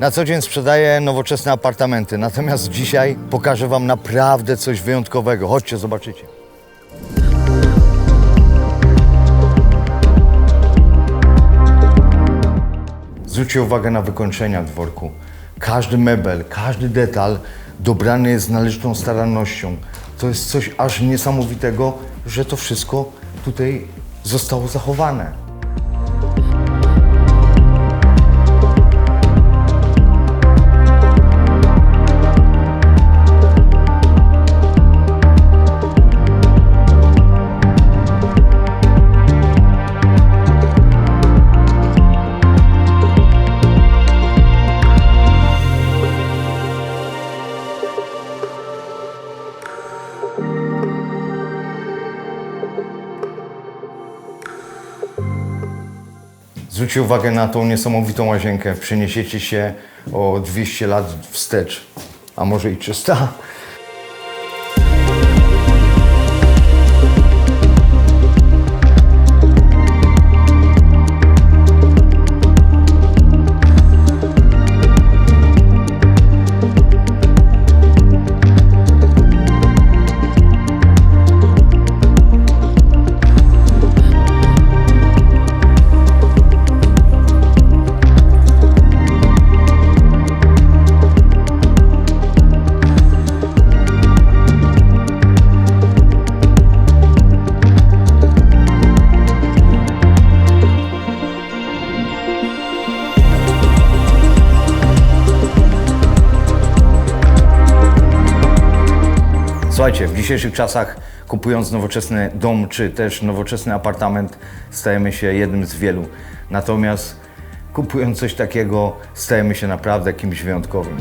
Na co dzień sprzedaję nowoczesne apartamenty, natomiast dzisiaj pokażę Wam naprawdę coś wyjątkowego. Chodźcie, zobaczycie. Zwróćcie uwagę na wykończenia dworku. Każdy mebel, każdy detal dobrany jest z należytą starannością. To jest coś aż niesamowitego, że to wszystko tutaj zostało zachowane. Zwróćcie uwagę na tą niesamowitą łazienkę. Przeniesiecie się o 200 lat wstecz, a może i 300. Słuchajcie, w dzisiejszych czasach kupując nowoczesny dom czy też nowoczesny apartament stajemy się jednym z wielu. Natomiast kupując coś takiego stajemy się naprawdę kimś wyjątkowym.